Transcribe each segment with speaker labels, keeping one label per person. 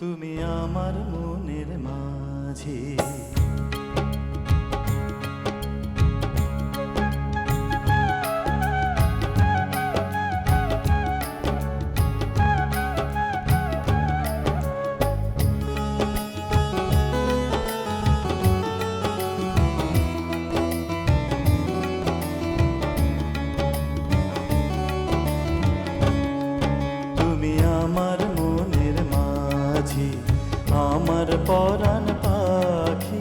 Speaker 1: তুমি আমার মনের মাঝে। আমার পরাণ পাখি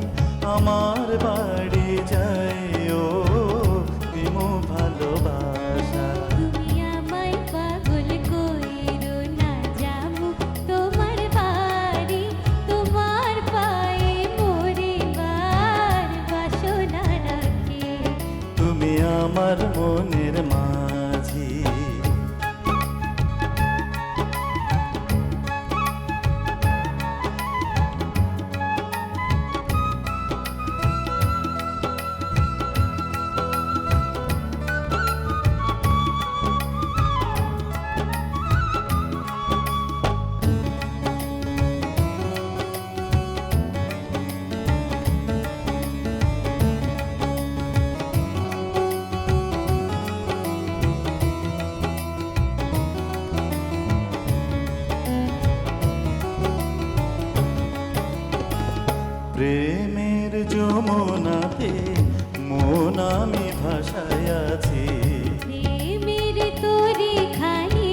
Speaker 1: আমার বাড়ি যাইও দিমু ভালোবাসা।
Speaker 2: তুমি আমায় পাগল
Speaker 1: যমুনাতে মন আমি ভাসায় আছি।
Speaker 2: প্রেমের তোরে খানি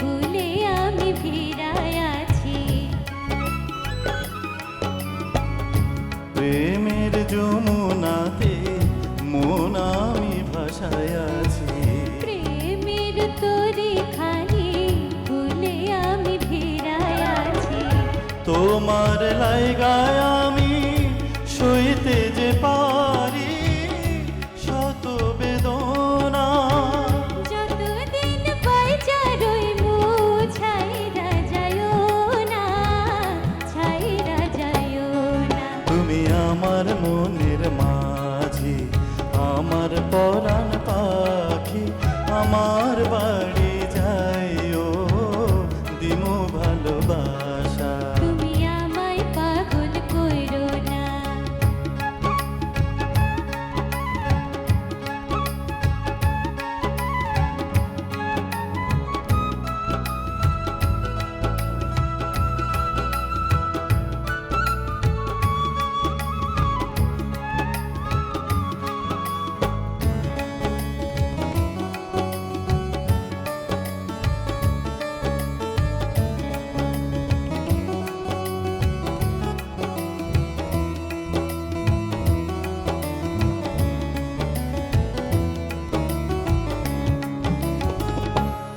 Speaker 2: ভুলে আমি ফিরায় আছি।
Speaker 1: প্রেমের যমুনাতে মন আমি ভাসায় আছি।
Speaker 2: প্রেমের তোরে খানি ভুলে আমি ফিরায় আছি।
Speaker 1: তোমার লাইগায়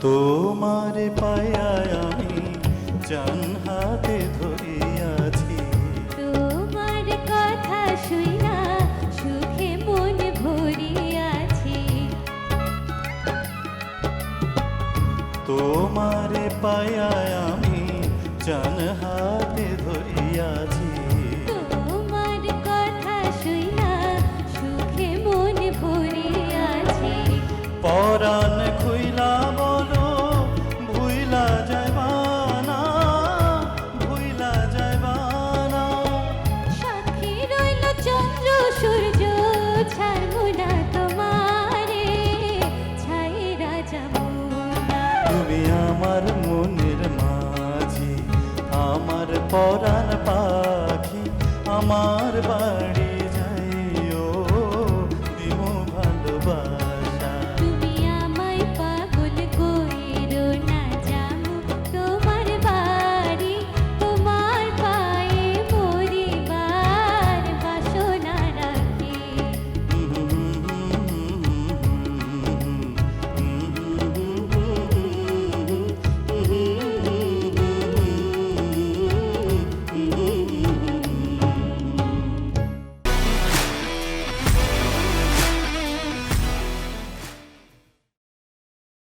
Speaker 1: তোমার পায়ায় আমি জান হাতে ধরিয়াছি।
Speaker 2: তোমার কথা শুইনা সুখে মন ভরিয়াছি।
Speaker 1: তোমার পায়ায় আমি জান হাতে ধরিয়াছি।
Speaker 2: তোমার কথা শুইনা সুখে মন ভরিয়াছি।
Speaker 1: পরাণ খুইলা